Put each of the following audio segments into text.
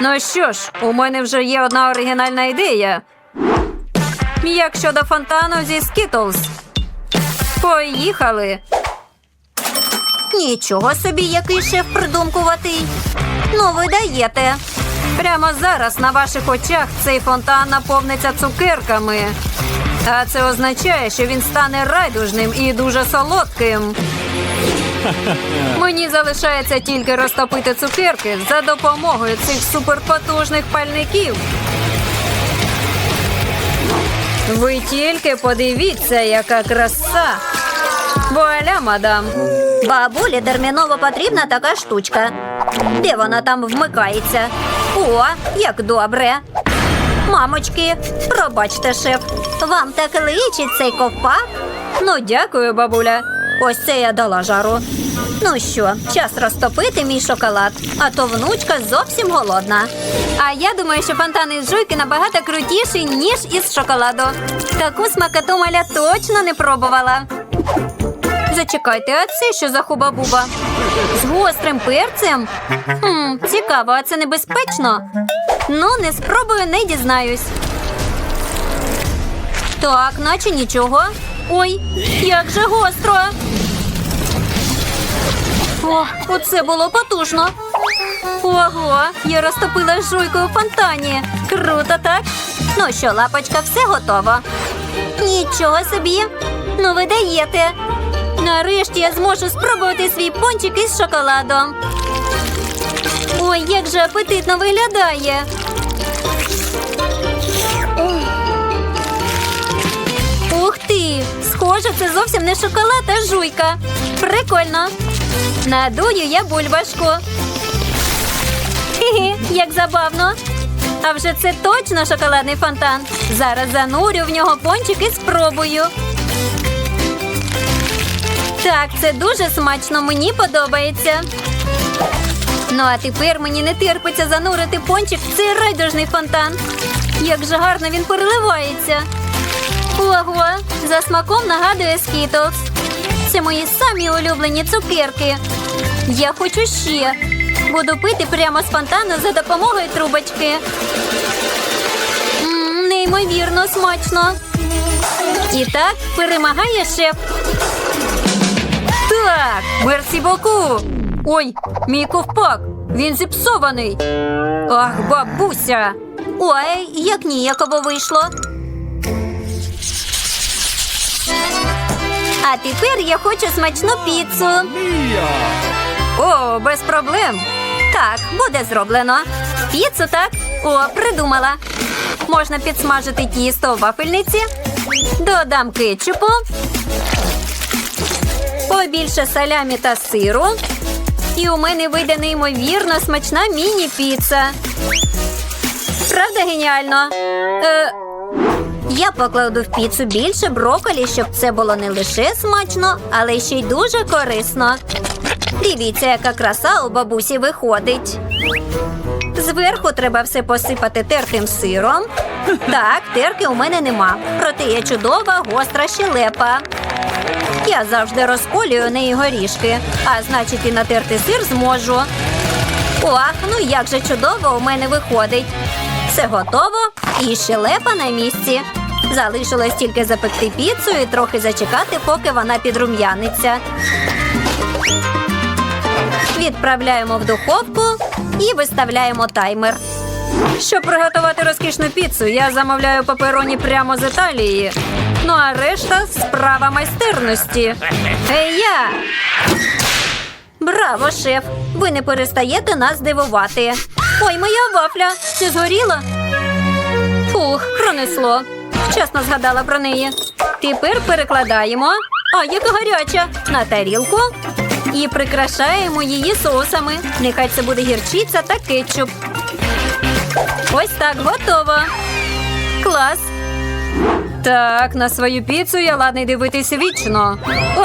Ну що ж, у мене вже є одна оригінальна ідея. Як щодо фонтану зі Skittles? Поїхали. Нічого собі, який шеф придумкуватий. Ну, ви даєте. Прямо зараз на ваших очах цей фонтан наповниться цукерками. А це означає, що він стане райдужним і дуже солодким. Мені залишається тільки розтопити цукерки за допомогою цих суперпотужних пальників. Ви тільки подивіться, яка краса. Вуаля, мадам. Бабулі терміново потрібна така штучка. Де вона там вмикається? О, як добре. Мамочки, пробачте, шеф. Вам так личить цей ковпак? Ну, дякую, бабуля. Ось це я дала жару. Ну що, час розтопити мій шоколад, а то внучка зовсім голодна. А я думаю, що фонтан із жуйки набагато крутіший, ніж із шоколаду. Таку смакоту маля точно не пробувала. Зачекайте, а це що за хуба-буба? З гострим перцем? Хм, цікаво, а це небезпечно? Ну, не спробую, не дізнаюсь. Так, наче нічого. Ой, як же гостро. О, оце було потужно. Ого, я розтопила жуйку у фонтані. Круто, так? Ну що, лапочка, все готово. Нічого собі. Ну, ви даєте. Нарешті я зможу спробувати свій пончик із шоколадом. Ой, як же апетитно виглядає. Схоже, це зовсім не шоколад, а жуйка. Прикольно. Надую я бульбашку. Хі-хі, як забавно. А вже це точно шоколадний фонтан. Зараз занурю в нього пончик і спробую. Так, це дуже смачно, мені подобається. Ну, а тепер мені не терпиться занурити пончик в цей райдужний фонтан. Як же гарно він переливається. Ого, за смаком нагадує Skittles. Це мої самі улюблені цукерки. Я хочу ще. Буду пити прямо з фонтану за допомогою трубочки. М, неймовірно смачно. І так перемагає шеф. Так, мерсі боку. Ой, мій ковпак. Він зіпсований. Ах, бабуся. Ой, як ніяково вийшло. А тепер я хочу смачну піцу. О, без проблем. Так, буде зроблено. Піцу, так? О, придумала. Можна підсмажити тісто в вафельниці. Додам кетчупу. Побільше салямі та сиру. І у мене вийде неймовірно смачна міні-піца. Правда, геніально? Е, Я покладу в піцу більше броколі, щоб це було не лише смачно, але ще й дуже корисно. Дивіться, яка краса у бабусі виходить. Зверху треба все посипати тертим сиром. Так, терки у мене нема. Проте є чудова гостра щелепа. Я завжди розколюю неї горішки, а значить і натерти сир зможу. Ох, ну як же чудово у мене виходить. Все готово і щелепа на місці. Залишилось тільки запекти піцу і трохи зачекати, поки вона підрум'яниться. Відправляємо в духовку і виставляємо таймер. Щоб приготувати розкішну піцу, я замовляю пепероні прямо з Італії. Ну а решта справа майстерності. Ей я! Браво, шеф! Ви не перестаєте нас дивувати. Ой, моя вафля! Не згоріла? Фух, пронесло. Вчасно згадала про неї. Тепер перекладаємо. А, яка гаряча! На тарілку. І прикрашаємо її соусами. Нехай це буде гірчиця та кетчуп. Ось так готово. Клас. Так, на свою піцу я ладний дивитись вічно. О,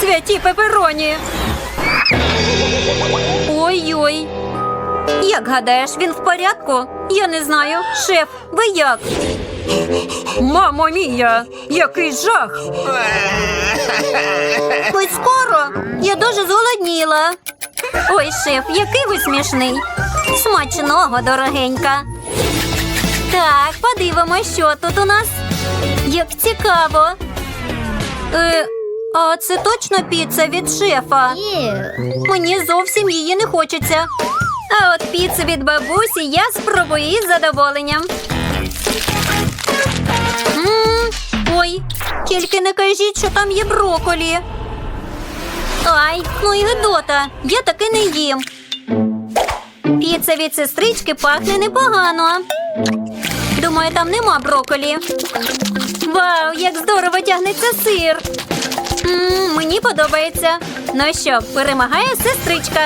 святі пепероні. Ой-ой. Як гадаєш, він в порядку? Я не знаю. Шеф, ви як? Мамо мія, який жах! Ось скоро. Я дуже зголодніла. Ой, шеф, який ви смішний. Смачного, дорогенька. Так, подивимось, що тут у нас. Як цікаво. Е, а це точно піца від шефа? Мені зовсім її не хочеться. А от піцу від бабусі я спробую із задоволенням. М, Ой, тільки не кажіть, що там є броколі. Ай, ну і гидота, я таки не їм. Піца від сестрички пахне непогано. Думаю, там нема броколі. Вау, як здорово тягнеться сир. м мені подобається. Ну що, перемагає сестричка.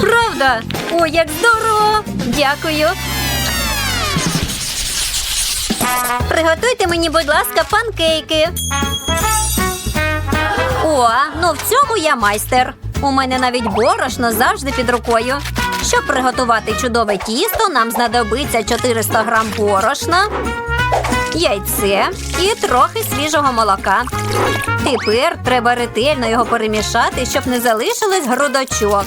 Правда? Ой, як здорово! Дякую. Приготуйте мені, будь ласка, панкейки. О, ну в цьому я майстер. У мене навіть борошно завжди під рукою. Щоб приготувати чудове тісто, нам знадобиться 400 грам борошна, яйце і трохи свіжого молока. Тепер треба ретельно його перемішати, щоб не залишилось грудочок.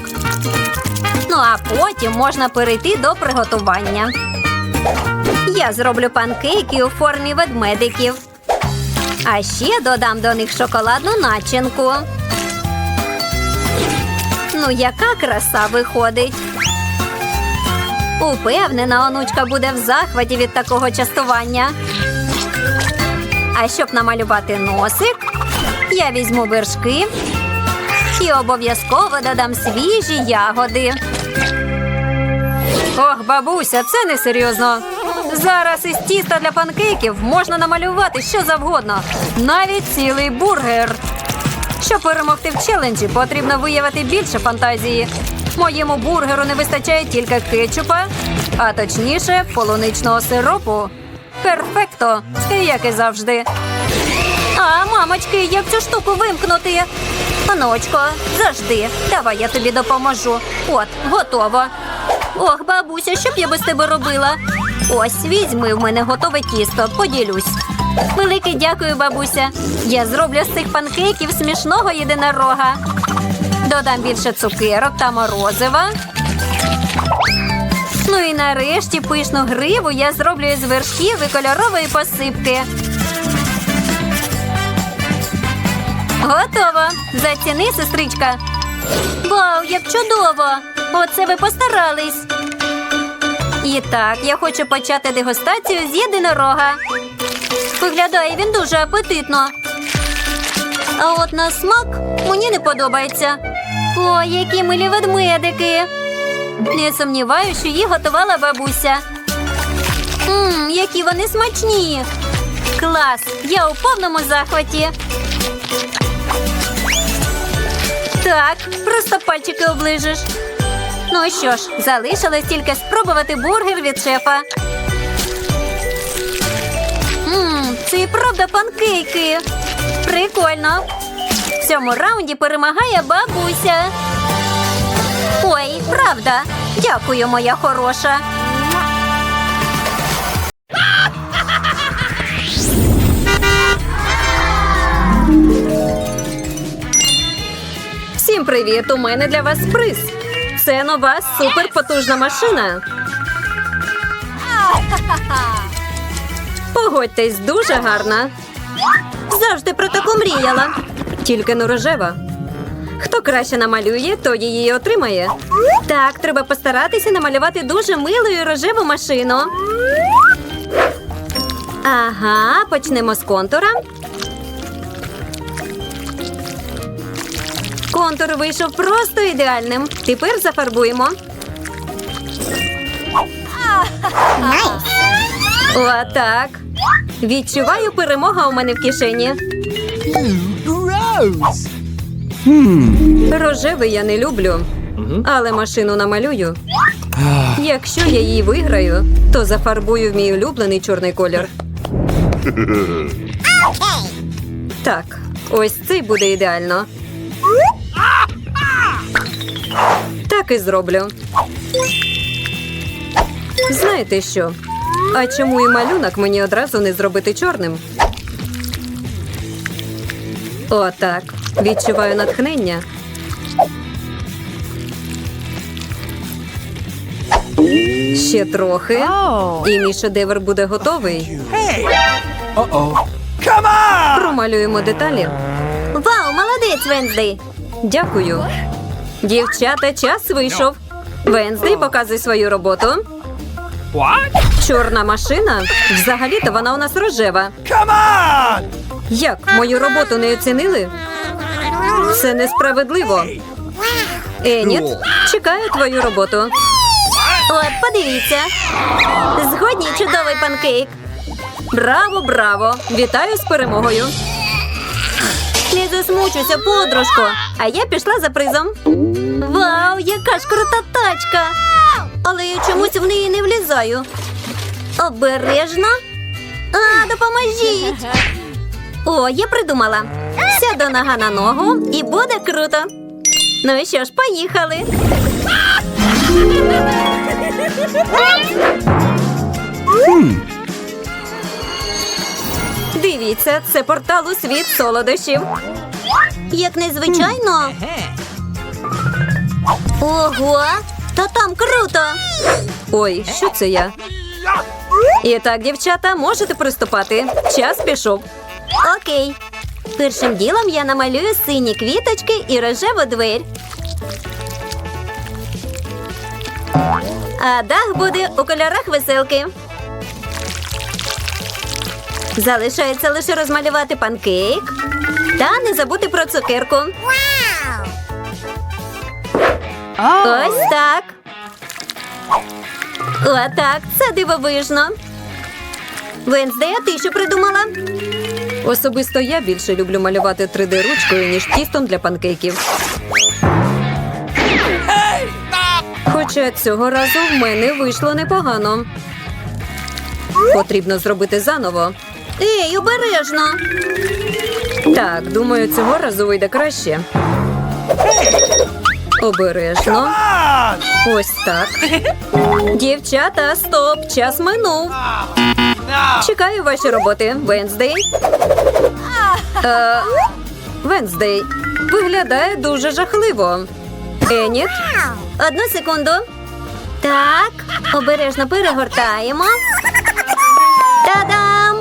Ну а потім можна перейти до приготування. Я зроблю панкейки у формі ведмедиків. А ще додам до них шоколадну начинку. Ну, яка краса виходить. Упевнена, онучка буде в захваті від такого частування. А щоб намалювати носик, я візьму вершки і обов'язково додам свіжі ягоди. Ох, бабуся, це не серйозно. Зараз із тіста для панкейків можна намалювати що завгодно, навіть цілий бургер. Щоб перемогти в челенджі, потрібно виявити більше фантазії. Моєму бургеру не вистачає тільки кетчупа, а точніше, полуничного сиропу. Перфекто, як і завжди. А, мамочки, як цю штуку вимкнути? Онучко, завжди. Давай я тобі допоможу. От, готово. Ох, бабуся, що б я без тебе робила? Ось візьми в мене готове тісто, поділюсь. Велике дякую, бабуся. Я зроблю з цих панкейків смішного єдинорога. Додам більше цукерок та морозива. Ну і нарешті пишну гриву я зроблю із вершків і кольорової посипки. Готово. Заціни, сестричка. Вау, як чудово! Оце ви постарались. І так, я хочу почати дегустацію з єдинорога. Виглядає він дуже апетитно. А от на смак мені не подобається. Ой, які милі ведмедики. Не сумніваюся, що їх готувала бабуся. Мм, які вони смачні. Клас! Я у повному захваті. Так, просто пальчики оближиш. Ну що ж, залишилось тільки спробувати бургер від шефа. Мм, це і правда панкейки. Прикольно. В цьому раунді перемагає бабуся. Правда. Дякую, моя хороша. Всім привіт! У мене для вас приз. Це нова суперпотужна машина. Погодьтесь, дуже гарна. Завжди про таку мріяла. Тільки не рожева. Хто краще намалює, то її отримає. Так, треба постаратися намалювати дуже милу і рожеву машину. Ага, почнемо з контура. Контур вийшов просто ідеальним. Тепер зафарбуємо. Отак. Відчуваю, перемога у мене в кишені. Рожевий я не люблю, але машину намалюю. Якщо я її виграю, то зафарбую в мій улюблений чорний колір. Так, ось цей буде ідеально. Так і зроблю. Знаєте що? А чому і малюнок мені одразу не зробити чорним? Отак. Відчуваю натхнення. Ще трохи. І мій шедевр буде готовий. Uh-oh. Come on! Промалюємо деталі. Вау, молодець, Венздей! Дякую. Дівчата, час вийшов. Венздей, показуй свою роботу. What? Чорна машина? Взагалі-то вона у нас рожева. Come on! Як мою роботу не оцінили? Це несправедливо. Еніт, чекаю твою роботу. От, подивіться. Згодні чудовий панкейк. Браво, браво! Вітаю з перемогою. Не засмучуйся, подружко. А я пішла за призом. Вау, яка ж крута тачка! Але я чомусь в неї не влізаю. Обережно. А, допоможіть! О, я придумала. Сяду нога на ногу і буде круто. Ну і що ж, поїхали. Дивіться, це портал у світ солодощів. Як незвичайно. Ого, та там круто. Ой, що це я? І так, дівчата, можете приступати. Час пішов. Окей. Першим ділом я намалюю сині квіточки і рожеву дверь. А дах буде у кольорах веселки. Залишається лише розмалювати панкейк та не забути про цукерку. Ось так. Отак, це дивовижно. Венздей, а ти що придумала? Особисто я більше люблю малювати 3D ручкою, ніж тістом для панкейків. Хоча цього разу в мене вийшло непогано. Потрібно зробити заново. Ей, обережно. Так, думаю, цього разу вийде краще. Обережно. Ось так. Дівчата, стоп! Час минув. Чекаю ваші роботи. Венздей. Е, Венздей. Виглядає дуже жахливо. Еніт. Одну секунду. Так, обережно перегортаємо. Та-дам!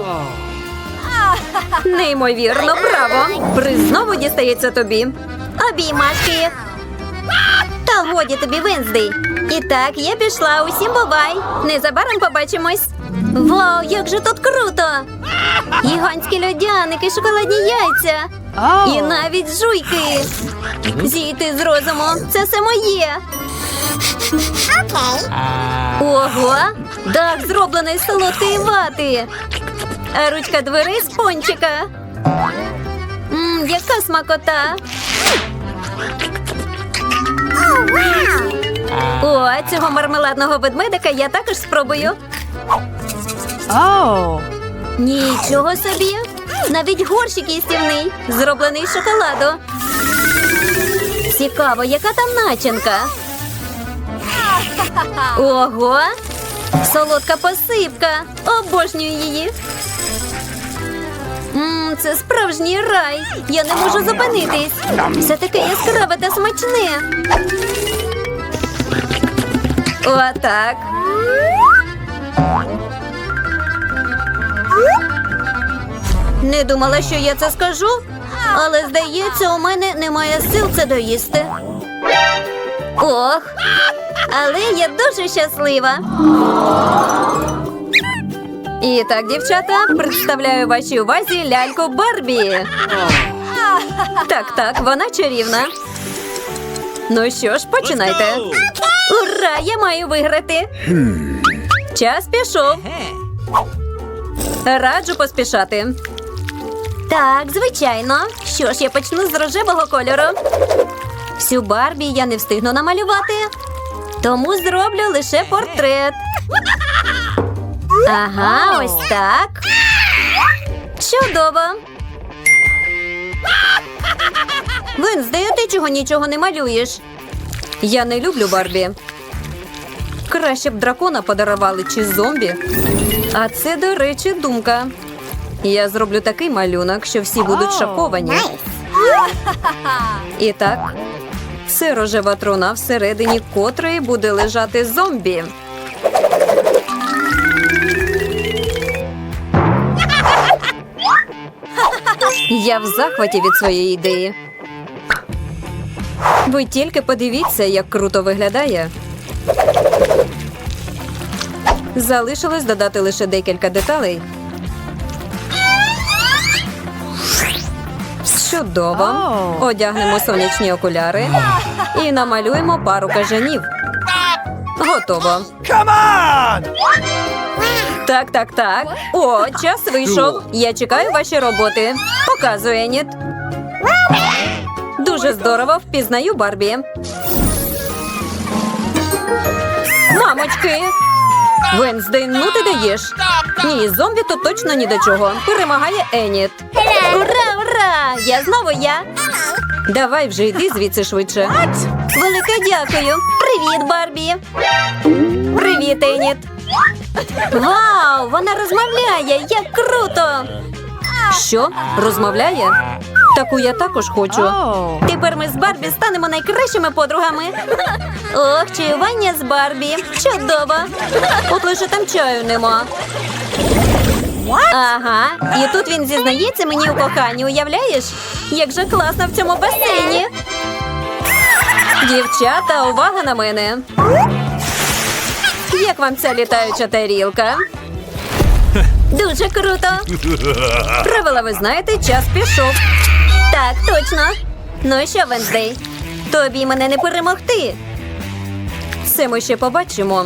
Неймовірно, браво! Приз знову дістається тобі. Обіймашки. Та годі тобі, Венздей. І так, я пішла. Усім бувай. Незабаром побачимось. Вау, як же тут круто! Гігантські льодяники, шоколадні яйця. І навіть жуйки. Зійти з розуму. Це все моє. Ого! Дах зроблений з солодкої вати. А ручка дверей з пончика. Мм, яка смакота. О, цього мармеладного ведмедика я також спробую. Oh. Нічого собі. Навіть горщик їстівний, зроблений з шоколаду. Цікаво, яка там начинка. Ого! Солодка посипка. Обожнюю її. Мм, це справжній рай. Я не можу зупинитись. Все таке яскраве та смачне. Отак. Не думала, що я це скажу, але здається, у мене немає сил це доїсти. Ох, але я дуже щаслива. І так, дівчата, представляю вашій увазі ляльку Барбі. Так, так, вона чарівна. Ну що ж, починайте. Ура! Я маю виграти. Час пішов. Раджу поспішати. Так, звичайно. Що ж, я почну з рожевого кольору. Всю Барбі я не встигну намалювати, тому зроблю лише портрет. Ага, ось так. Чудово. Венздей, а ти чого нічого не малюєш? Я не люблю Барбі. Краще б дракона подарували чи зомбі. А це, до речі, думка. Я зроблю такий малюнок, що всі будуть шоковані. І так, це рожева труна, всередині котрої буде лежати зомбі. Я в захваті від своєї ідеї. Ви тільки подивіться, як круто виглядає. Залишилось додати лише декілька деталей. Чудово. Одягнемо сонячні окуляри і намалюємо пару кажанів. Готово. Come on! Так, так, так. О, час вийшов. Я чекаю ваші роботи. Показує Еніт. Дуже здорово впізнаю Барбі. Мамочки! Венздей, ну ти даєш. Ні, зомбі тут точно ні до чого. Перемагає Еніт. Я знову я. Давай вже йди звідси швидше. Велике дякую. Привіт, Барбі. Привіт, Еніт. Вау, вона розмовляє! Як круто! Що? Розмовляє? Таку я також хочу. Тепер ми з Барбі станемо найкращими подругами. Ох, чаювання з Барбі. Чудово. От лише там чаю нема. Ага, і тут він зізнається мені у коханні, уявляєш? Як же класно в цьому басейні. Дівчата, увага на мене. Як вам ця літаюча тарілка? Дуже круто. Правила ви знаєте, час пішов. Так, точно. Ну що, Венздей? Тобі мене не перемогти. Це ми ще побачимо.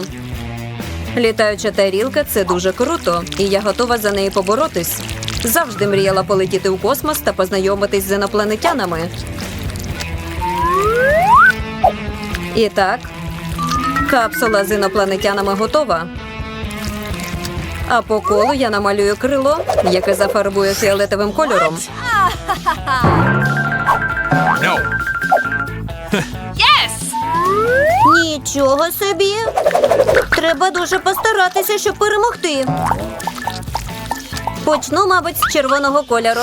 Літаюча тарілка це дуже круто, і я готова за неї поборотись. Завжди мріяла полетіти у космос та познайомитись з інопланетянами. І так, Капсула з інопланетянами готова. А по колу я намалюю крило, яке зафарбую фіолетовим кольором. No. Нічого собі. Треба дуже постаратися, щоб перемогти. Почну, мабуть, з червоного кольору.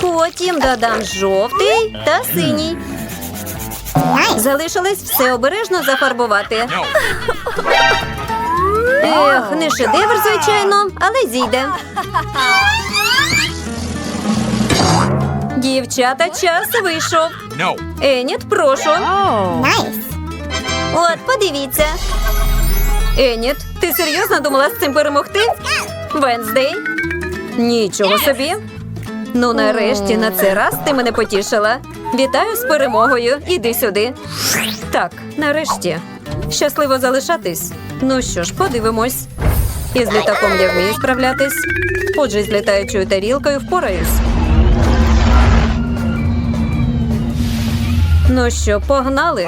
Потім додам жовтий та синій. Залишилось все обережно зафарбувати. Ех, не шедевр, звичайно, але зійде. Дівчата, час вийшов. Еніт, прошу. От, подивіться. Еніт, ти серйозно думала з цим перемогти? Венздей? Нічого собі. Ну, нарешті, на цей раз ти мене потішила. Вітаю з перемогою. Іди сюди. Так, нарешті. Щасливо залишатись. Ну що ж, подивимось. Із літаком я вмію справлятись. Отже, з літаючою тарілкою впораюсь. Ну що, погнали?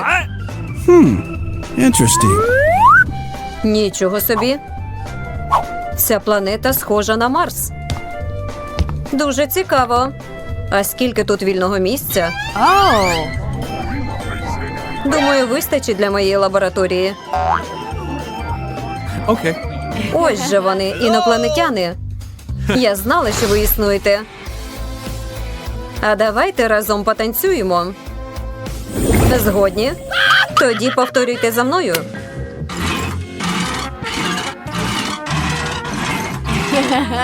What? Interesting. Нічого собі. Ця планета схожа на Марс. Дуже цікаво. А скільки тут вільного місця? Думаю, вистачить для моєї лабораторії. Okay. Ось же вони, інопланетяни. Я знала, що ви існуєте. А давайте разом потанцюємо. Згодні? Тоді повторюйте за мною.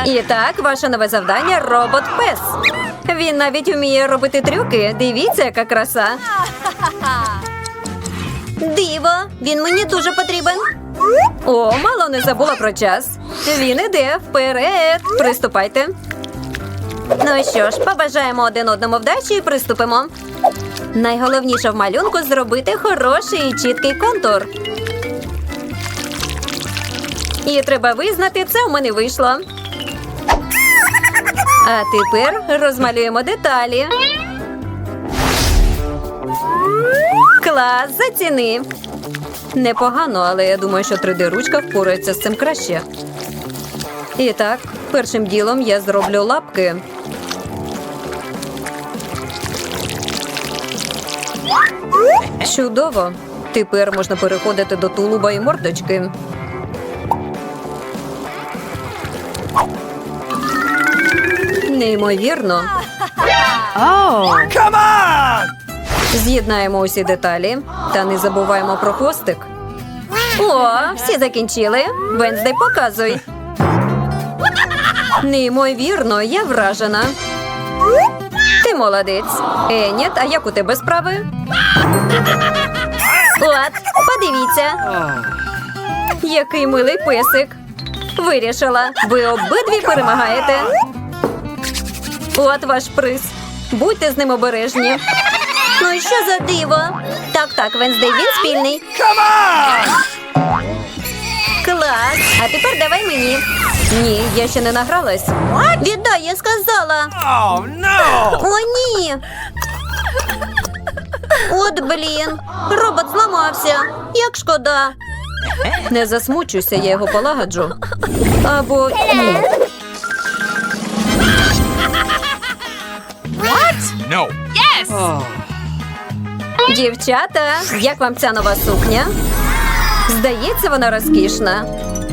І так, ваше нове завдання робот пес. Він навіть вміє робити трюки. Дивіться, яка краса. Диво, він мені дуже потрібен. О, мало не забула про час. Він іде вперед. Приступайте. Ну що ж, побажаємо один одному вдачі і приступимо. Найголовніше в малюнку зробити хороший і чіткий контур. І треба визнати, це у мене вийшло. А тепер розмалюємо деталі. Клас, заціни. Непогано, але я думаю, що 3D-ручка впорається з цим краще. І так, першим ділом я зроблю лапки. Чудово. Тепер можна переходити до тулуба і мордочки. Неймовірно. Oh. З'єднаємо усі деталі та не забуваємо про хвостик. О, всі закінчили. Венздей показуй. Неймовірно, я вражена. Молодець. Еніт, а як у тебе справи? От, подивіться. Який милий песик. Вирішила, ви обидві перемагаєте. От ваш приз. Будьте з ним обережні. Ну і що за диво? Так, так, Венздей, він спільний. Клас. А тепер давай мені. Ні, я ще не награлась. Віддай, я сказала. Oh no! О, ні. От блін. Робот зламався. Як шкода. Не засмучуйся, я його полагоджу. Або ні. No. Дівчата, як вам ця нова сукня? Здається, вона розкішна.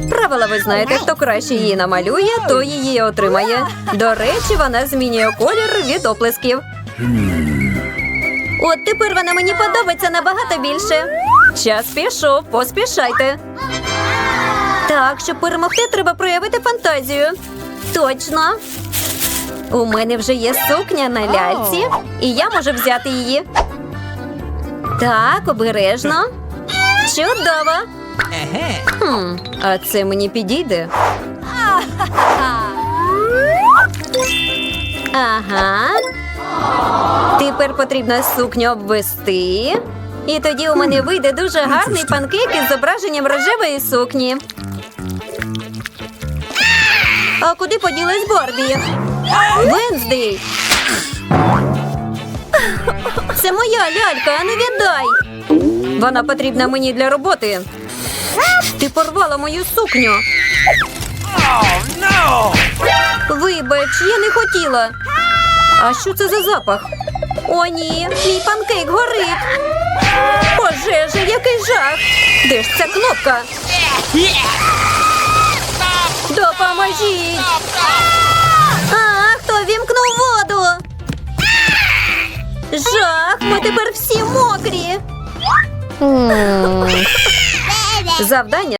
Правила ви знаєте, хто краще її намалює, то її отримає. До речі, вона змінює колір від оплесків. От тепер вона мені подобається набагато більше. Час пішов, поспішайте. Так, щоб перемогти, треба проявити фантазію. Точно. У мене вже є сукня на ляльці, і я можу взяти її. Так, обережно. Чудово. Хм, а це мені підійде. Ага. Тепер потрібно сукню обвести. І тоді у мене вийде дуже гарний панкейк із зображенням рожевої сукні. А куди поділась Барбі? Венздей! Це моя лялька, а не віддай. Вона потрібна мені для роботи. Ти порвала мою сукню. Вибач, я не хотіла. А що це за запах? О, ні, мій панкейк горить. Пожежа, який жах! Де ж ця кнопка? Допоможіть! А, хто вімкнув воду? Жах, ми тепер всі мокрі. Завдання